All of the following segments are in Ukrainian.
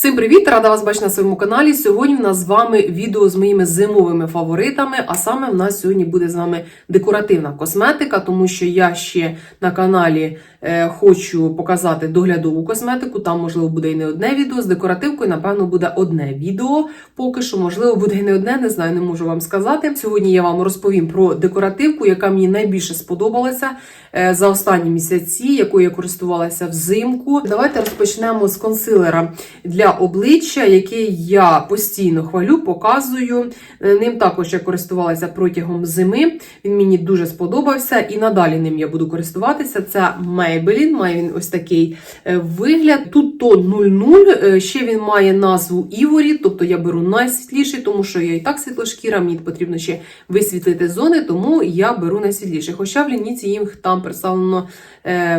Всім привіт! Рада вас бачити на своєму каналі. Сьогодні в нас з вами відео з моїми зимовими фаворитами. А саме в нас сьогодні буде з вами декоративна косметика, тому що я ще на каналі хочу показати доглядову косметику. Там, можливо, буде і не одне відео. З декоративкою, напевно, буде одне відео. Поки що, можливо, буде і не одне, не знаю, не можу вам сказати. Сьогодні я вам розповім про декоративку, яка мені найбільше сподобалася е, за останні місяці, якою я користувалася взимку. Давайте розпочнемо з консилера для обличчя, який я постійно хвалю, показую. Е, Ним також я користувалася протягом зими. Він мені дуже сподобався, і надалі ним я буду користуватися. Це Maybelline, має він ось такий е, вигляд. Тут то 00, е, ще він має назву Іворі, тобто я беру найсвітліший, тому що я і так світлошкіра, мені потрібно ще висвітлити зони, тому я беру найсвітліший. Хоча в лініці їм там представлено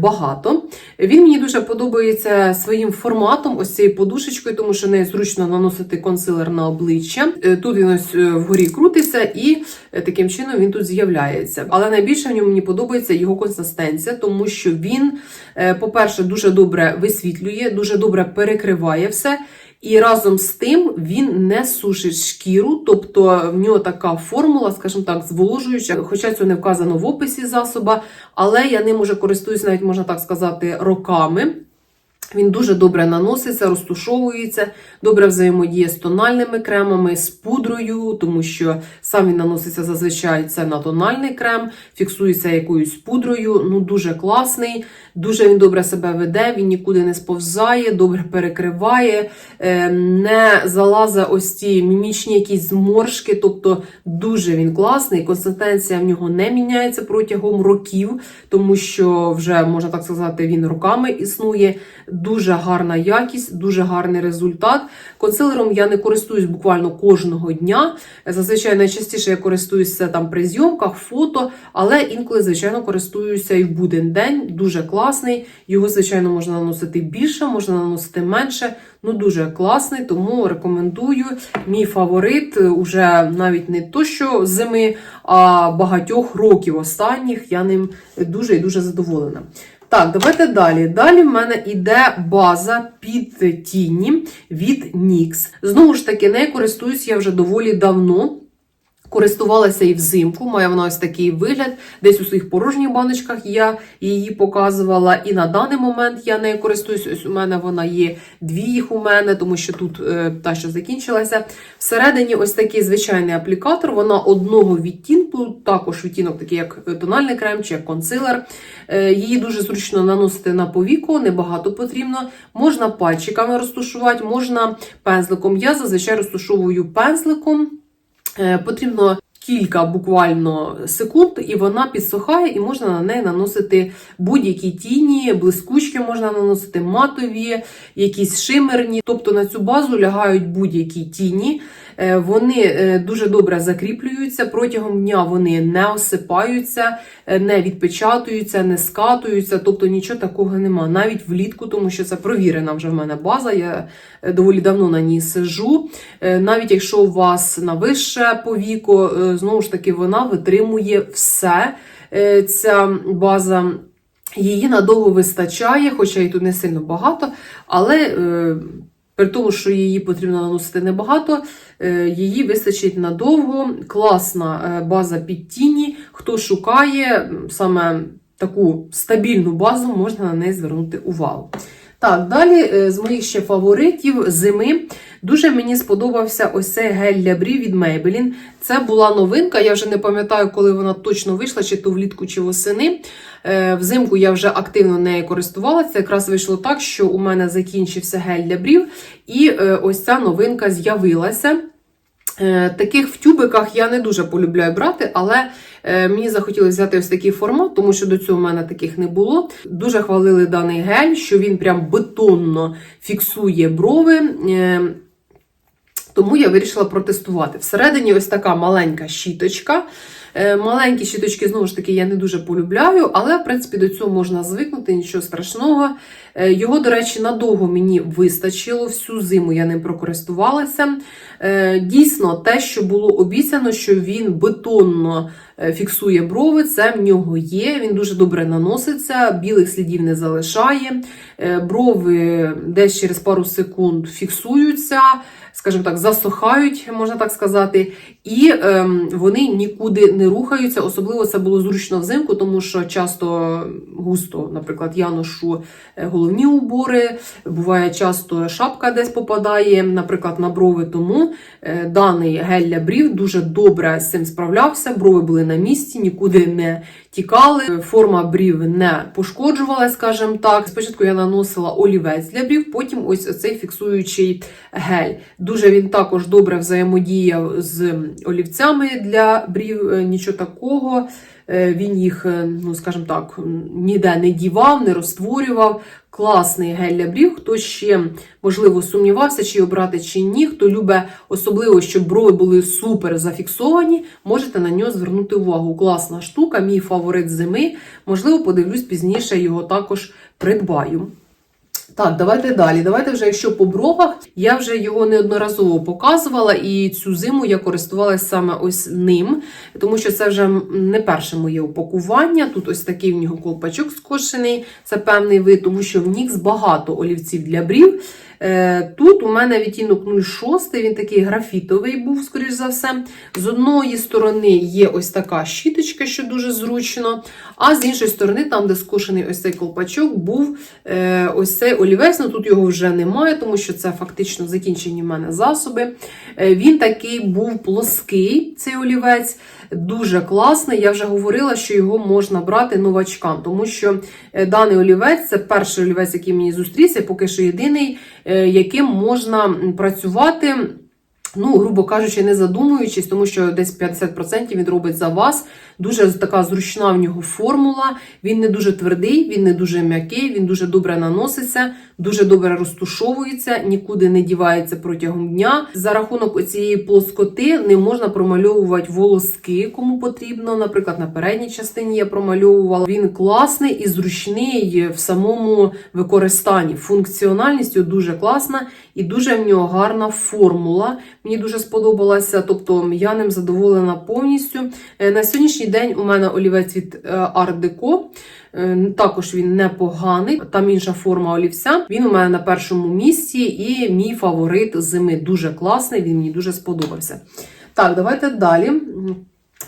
багато. Він мені дуже подобається своїм форматом, ось цією подушечкою, тому що нею зручно наносити консилер на обличчя. Е, Тут він ось е, вгорі крутиться, і е, таким чином він тут з'являється. Але найбільше в ньому мені подобається його консистенція, тому що він, е, по-перше, дуже добре висвітлює, дуже добре перекриває все. І разом з тим він не сушить шкіру, тобто в нього така формула, скажімо так, зволожуюча, хоча цього не вказано в описі засоба, але я ним уже користуюсь, навіть можна так сказати, роками. Він дуже добре наноситься, розтушовується, добре взаємодіє з тональними кремами, з пудрою, тому що сам він наноситься зазвичай це на тональний крем, фіксується якоюсь пудрою. Ну дуже класний, дуже він добре себе веде, він нікуди не сповзає, добре перекриває, е, не залазить ось ці мімічні якісь зморшки. Тобто дуже він класний. Консистенція в нього не міняється протягом років, тому що вже можна так сказати, він роками існує. Дуже гарна якість, дуже гарний результат. Консилером я не користуюсь буквально кожного дня. Зазвичай найчастіше я користуюся там при зйомках, фото, але інколи, звичайно, користуюся і в буден день. Дуже класний. Його, звичайно, можна наносити більше, можна наносити менше. Ну, дуже класний, тому рекомендую. Мій фаворит уже навіть не то, що зими, а багатьох років останніх. Я ним дуже і дуже задоволена. Так, давайте далі. Далі в мене йде база під тіні від NYX. Знову ж таки, нею користуюсь я вже доволі давно. Користувалася і взимку, має вона ось такий вигляд. Десь у своїх порожніх баночках я її показувала. І на даний момент я нею користуюсь. Ось у мене вона є дві їх у мене, тому що тут е, та, що закінчилася. Всередині ось такий звичайний аплікатор, вона одного відтінку, також відтінок, такий як тональний крем чи як консилер. Е, її дуже зручно наносити на повіку, небагато потрібно. Можна пальчиками розташувати, можна пензликом. Я зазвичай розташовую пензликом. Е, Потрібно кілька буквально секунд, і вона підсухає, і можна на неї наносити будь-які тіні, блискучки можна наносити матові, якісь шимерні. Тобто на цю базу лягають будь-які тіні. Е, Вони е, дуже добре закріплюються, протягом дня вони не осипаються, е, не відпечатуються, не скатуються, тобто нічого такого нема. Навіть влітку, тому що це провірена вже в мене база. Я доволі давно на ній сижу. Навіть якщо у вас на вище повіко, знову ж таки, вона витримує все. Е, Ця база. Її надовго вистачає, хоча і тут не сильно багато, але е, при тому, що її потрібно наносити небагато, е, її вистачить надовго. Класна е, база під тіні. Хто шукає саме таку стабільну базу, можна на неї звернути увагу. Так, далі е, з моїх ще фаворитів зими. Дуже мені сподобався ось цей гель для брів від Maybelline. Це була новинка, я вже не пам'ятаю, коли вона точно вийшла, чи то влітку, чи восени. Е, Взимку я вже активно нею користувалася. Якраз вийшло так, що у мене закінчився гель для брів, і е, ось ця новинка з'явилася. Е, Таких в тюбиках я не дуже полюбляю брати, але мені захотілося взяти ось такий формат, тому що до цього в мене таких не було. Дуже хвалили даний гель, що він прям бетонно фіксує брови. Тому я вирішила протестувати. Всередині ось така маленька щіточка. Е, Маленькі щіточки, знову ж таки, я не дуже полюбляю, але, в принципі, до цього можна звикнути, нічого страшного. Е, Його, до речі, надовго мені вистачило, всю зиму я ним прокористувалася. Е, Дійсно, те, що було обіцяно, що він бетонно е, фіксує брови, це в нього є. Він дуже добре наноситься, білих слідів не залишає. Брови десь через пару секунд фіксуються, скажімо так, засохають, можна так сказати, і ем, вони нікуди не рухаються. Особливо це було зручно взимку, тому що часто густо, наприклад, я ношу е, головні убори, буває часто шапка десь попадає, наприклад, на брови. Тому е, даний гель для брів дуже добре з цим справлявся. Брови були на місці, нікуди не тікали, форма брів не пошкоджувалась, скажімо так. Спочатку я наносила олівець для брів, потім ось цей фіксуючий гель. Дуже він також добре взаємодіяв з олівцями для брів, е, нічого такого. Е, Він їх, е, ну скажімо так, ніде не дівав, не розтворював. Класний гель для брів. Хто ще, можливо, сумнівався, чи обрати, чи ні. Хто любить особливо, щоб брови були супер зафіксовані, можете на нього звернути увагу. Класна штука, мій фаворит зими. Можливо, подивлюсь пізніше, його також придбаю. Так, давайте далі. Давайте вже, якщо по бровах, я вже його неодноразово показувала, і цю зиму я користувалася саме ось ним, тому що це вже не перше моє упакування. Тут ось такий в нього колпачок скошений, це певний вид, тому що в Нікс багато олівців для брів. Е, Тут у мене відтінок 06, він такий графітовий був, скоріш за все. З одної сторони є ось така щіточка, що дуже зручно. А з іншої сторони, там, де скошений ось цей колпачок, був е, ось цей олівець. Ну тут його вже немає, тому що це фактично закінчені в мене засоби. Е, він такий був плоский, цей олівець, дуже класний. Я вже говорила, що його можна брати новачкам, тому що даний олівець це перший олівець, який мені зустрівся, поки що єдиний, яким можна працювати. Ну, грубо кажучи, не задумуючись, тому що десь 50% він робить за вас. Дуже така зручна в нього формула. Він не дуже твердий, він не дуже м'який, він дуже добре наноситься, дуже добре розтушовується, нікуди не дівається протягом дня. За рахунок цієї плоскоти не можна промальовувати волоски, кому потрібно. Наприклад, на передній частині я промальовувала. Він класний і зручний в самому використанні. Функціональність дуже класна і дуже в нього гарна формула. Мені дуже сподобалася, тобто я ним задоволена повністю. Е, На сьогоднішній день у мене олівець від е, Art Deco. Е, Також він непоганий, там інша форма олівця. Він у мене на першому місці, і мій фаворит зими дуже класний, він мені дуже сподобався. Так, давайте далі.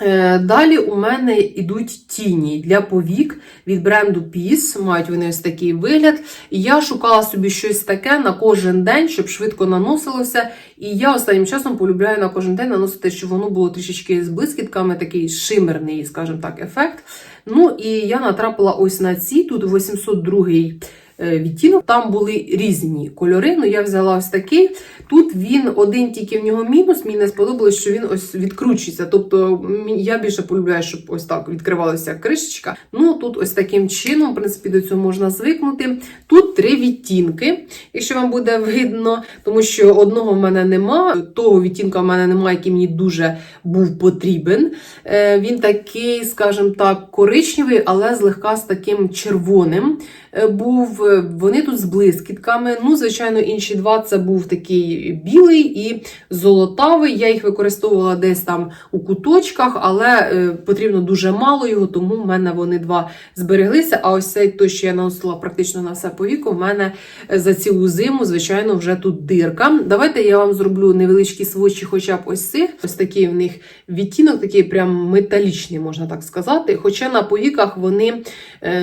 Е, Далі у мене йдуть тіні для повік від бренду Peace. Мають вони ось такий вигляд. Я шукала собі щось таке на кожен день, щоб швидко наносилося. І я останнім часом полюбляю на кожен день наносити, щоб воно було трішечки з блискітками, такий шимерний, скажімо так, ефект. Ну і я натрапила ось на ці. Тут 802 е, відтінок. Там були різні кольори. Ну я взяла ось такий. Тут він один тільки в нього мінус. Мені не сподобалось, що він ось відкручується. Тобто я більше полюбляю, щоб ось так відкривалася кришечка. Ну тут ось таким чином, в принципі, до цього можна звикнути. Тут три відтінки, якщо вам буде видно, тому що одного в мене нема, того відтінка в мене немає, який мені дуже був потрібен. Е, Він такий, скажімо так, коричневий, але злегка з таким червоним е, був. Е, Вони тут з блискітками. Ну, звичайно, інші два це був такий білий і золотавий. Я їх використовувала десь там у куточках, але е, потрібно дуже мало його, тому в мене вони два збереглися. А ось цей той, що я наносила практично на все по віку, в мене е, за цілу зиму, звичайно, вже тут дирка. Давайте я вам зроблю невеличкі свочі, хоча б ось цих. Ось такий в них відтінок, такий прям металічний, можна так сказати. Хоча на повіках вони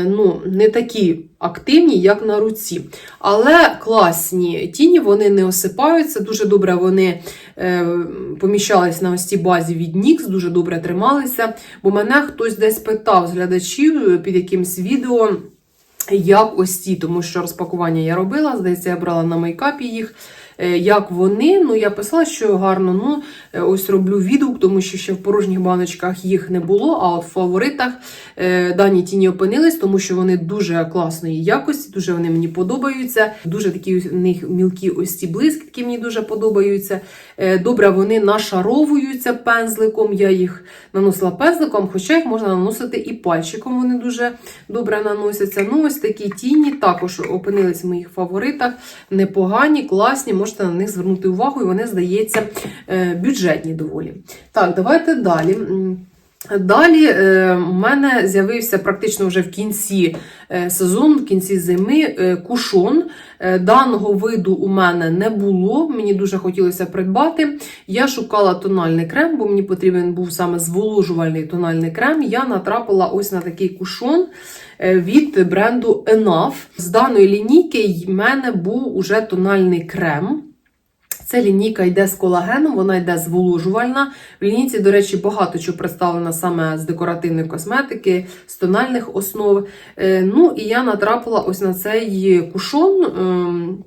ну, не такі активні, як на руці. Але класні тіні, вони не осипаються. Дуже добре вони е, поміщались на ось цій базі від NYX, дуже добре трималися. Бо мене хтось десь питав з глядачів е, під якимсь відео. Як ось ці, тому що розпакування я робила, здається, я брала на мейкапі їх. Е, як вони. Ну, я писала, що гарно. Ну, е, ось роблю відгук, тому що ще в порожніх баночках їх не було. А от в фаворитах е, дані тіні опинились, тому що вони дуже класної якості, дуже вони мені подобаються. Дуже такі у них мілкі ось ці блискітки мені дуже подобаються. Добре, вони нашаровуються пензликом. Я їх наносила пензликом, хоча їх можна наносити і пальчиком. Вони дуже добре наносяться. Ну, ось такі тіні також опинились в моїх фаворитах. Непогані, класні, можете на них звернути увагу, і вони, здається, е, бюджетні доволі. Так, давайте далі. Далі е, у мене з'явився практично вже в кінці е, сезону, в кінці зими е, кушон. Даного виду у мене не було, мені дуже хотілося придбати. Я шукала тональний крем, бо мені потрібен був саме зволожувальний тональний крем. Я натрапила ось на такий кушон від бренду Enough. З даної лінійки в мене був уже тональний крем. Ця лінійка йде з колагеном, вона йде зволожувальна. В лінійці, до речі, багато чого представлено саме з декоративної косметики, з тональних основ. Е, Ну і я натрапила ось на цей кушон. Ем,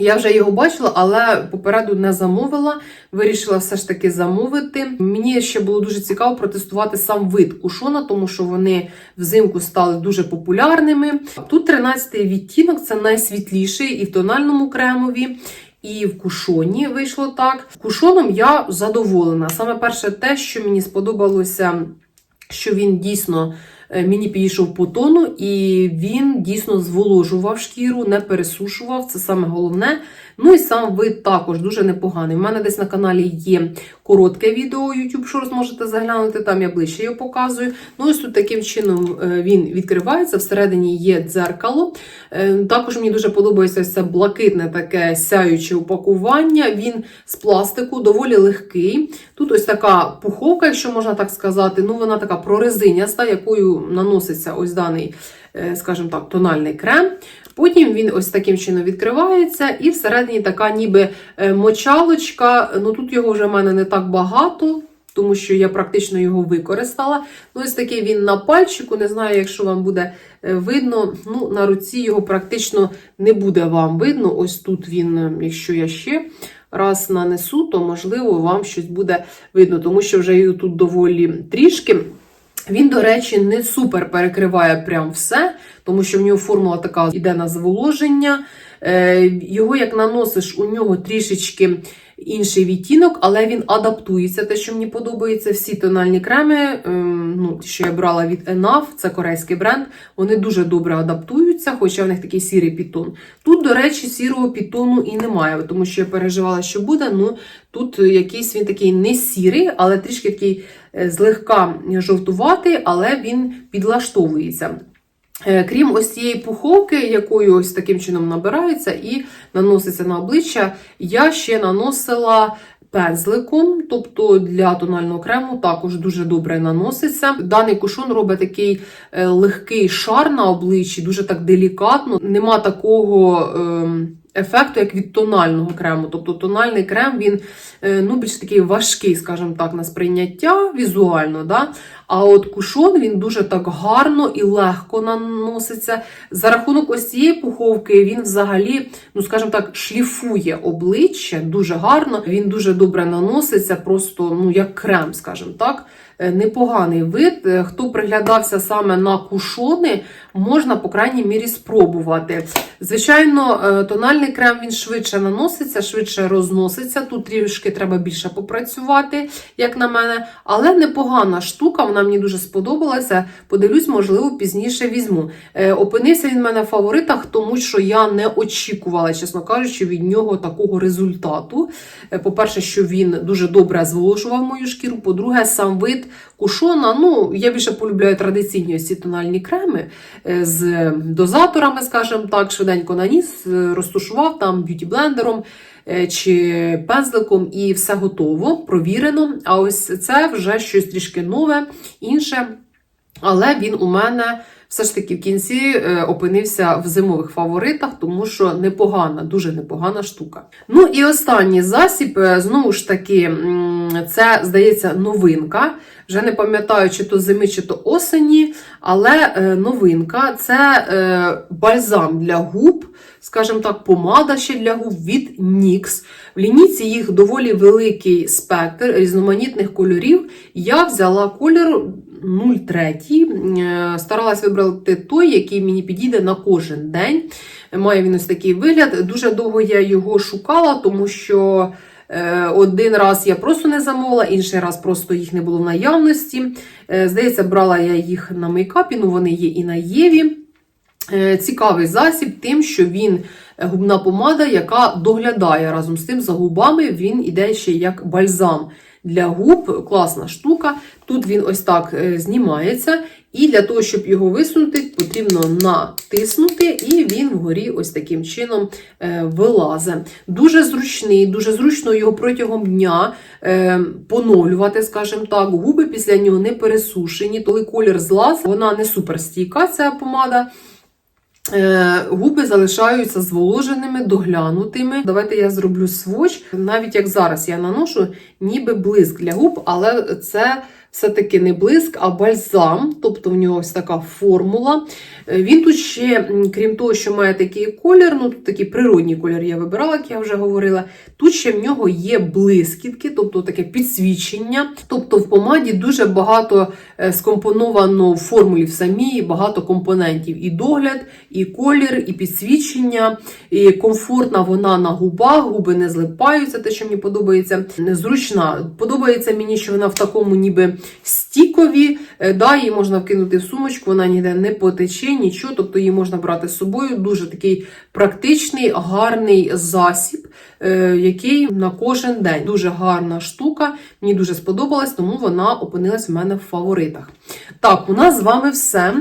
Я вже його бачила, але попереду не замовила. Вирішила все ж таки замовити. Мені ще було дуже цікаво протестувати сам вид кушона, тому що вони взимку стали дуже популярними. Тут 13-й відтінок, це найсвітліший і в тональному кремові. І в кушоні вийшло так. Кушоном я задоволена. Саме перше, те, що мені сподобалося, що він дійсно е, мені підійшов по тону, і він дійсно зволожував шкіру, не пересушував. Це саме головне. Ну і сам вид також дуже непоганий. У мене десь на каналі є коротке відео YouTube Shorts, можете заглянути, там я ближче його показую. Ну ось тут таким чином е, він відкривається, всередині є дзеркало. Е, Також мені дуже подобається це блакитне таке сяюче упакування. Він з пластику, доволі легкий. Тут ось така пуховка, якщо можна так сказати. Ну, вона така прорезиняста, якою наноситься ось даний, е, скажімо так, тональний крем. Потім він ось таким чином відкривається, і всередині така ніби е, мочалочка. Ну тут його вже в мене не так багато, тому що я практично його використала. Ну, ось такий він на пальчику. Не знаю, якщо вам буде е, видно. Ну, на руці його практично не буде вам видно. Ось тут він, е, якщо я ще раз нанесу, то можливо вам щось буде видно, тому що вже його тут доволі трішки. Він, до речі, не супер перекриває прям все, тому що в нього формула така йде на зволоження. Е, Його як наносиш, у нього трішечки інший відтінок, але він адаптується. Те, що мені подобається, всі тональні креми, ем, ну, що я брала від Enough, це корейський бренд, вони дуже добре адаптуються, хоча в них такий сірий підтон. Тут, до речі, сірого підтону і немає, тому що я переживала, що буде. Ну, тут якийсь він такий не сірий, але трішки такий злегка жовтуватий, але він підлаштовується. Е, Крім ось цієї пуховки, якою ось таким чином набирається і наноситься на обличчя, я ще наносила пензликом, тобто для тонального крему також дуже добре наноситься. Даний кушон робить такий е, легкий шар на обличчі, дуже так делікатно. Нема такого. ем, Ефекту, як від тонального крему. Тобто тональний крем він е, ну, більш такий важкий, скажімо так, на сприйняття візуально. Да? А от кушон він дуже так гарно і легко наноситься. За рахунок ось цієї пуховки він взагалі, ну скажімо так, шліфує обличчя дуже гарно. Він дуже добре наноситься, просто ну як крем, скажімо так. Е, Непоганий вид. Е, Хто приглядався саме на кушони, можна, по крайній мірі, спробувати. Звичайно, е, тональний крем він швидше наноситься, швидше розноситься. Тут трішки треба більше попрацювати, як на мене. Але непогана штука, вона мені дуже сподобалася. Подивлюсь, можливо, пізніше візьму. Опинився він в мене в фаворитах, тому що я не очікувала, чесно кажучи, від нього такого результату. По-перше, що він дуже добре зволожував мою шкіру. По-друге, сам вид кушона. Ну, я більше полюбляю традиційні ось ці тональні креми е, з дозаторами, скажімо так, швиденько наніс, е, розтушував там б'юті-блендером е, чи пензликом, і все готово, провірено. А ось це вже щось трішки нове, інше. Але він у мене все ж таки в кінці е, опинився в зимових фаворитах, тому що непогана, дуже непогана штука. Ну і останній засіб, е, знову ж таки, це здається новинка. Вже не пам'ятаю, чи то зими, чи то осені, але е, новинка це бальзам для губ, скажімо так, помада ще для губ від NYX. В лінійці їх доволі великий спектр різноманітних кольорів. Я взяла колір 03, е, старалась вибрати той, який мені підійде на кожен день. Має він ось такий вигляд. Дуже довго я його шукала, тому що. Е, Один раз я просто не замовила, інший раз просто їх не було в наявності. Е, Здається, брала я їх на мейкапі, ну вони є і на Єві. Цікавий засіб тим, що він губна помада, яка доглядає разом з тим за губами, він іде ще як бальзам для губ. Класна штука. Тут він ось так е, знімається. І для того, щоб його висунути, потрібно натиснути, і він вгорі ось таким чином е, вилазить. Дуже зручний, дуже зручно його протягом дня е, поновлювати, скажімо так. Губи після нього не пересушені, коли колір злаз, вона не суперстійка, ця помада. Е, Губи залишаються зволоженими, доглянутими. Давайте я зроблю своч. Навіть як зараз я наношу, ніби блиск для губ, але це все-таки не блиск, а бальзам, тобто в нього ось така формула. Е, Він тут ще, крім того, що має такий колір, ну тут такий природній колір я вибирала, як я вже говорила. Тут ще в нього є блискітки, тобто таке підсвічення. Тобто в помаді дуже багато е, скомпоновано в формулі в самій, багато компонентів. І догляд, і колір, і підсвічення, і комфортна вона на губах, губи не злипаються, те, що мені подобається. Незручна. Подобається мені, що вона в такому ніби стікові. Е, Да, її можна вкинути в сумочку, вона ніде не потече, нічого, тобто її можна брати з собою. Дуже такий практичний, гарний засіб, е, який на кожен день. Дуже гарна штука. Мені дуже сподобалась, тому вона опинилась в мене в фаворитах. Так, у нас з вами все.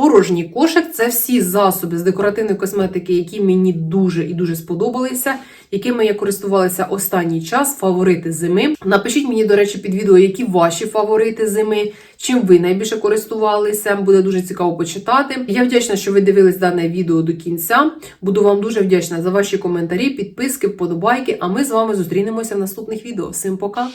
Порожній кошик це всі засоби з декоративної косметики, які мені дуже і дуже сподобалися, якими я користувалася останній час, фаворити зими. Напишіть мені, до речі, під відео, які ваші фаворити зими, чим ви найбільше користувалися. Буде дуже цікаво почитати. Я вдячна, що ви дивились дане відео до кінця. Буду вам дуже вдячна за ваші коментарі, підписки, вподобайки. А ми з вами зустрінемося в наступних відео. Всім пока!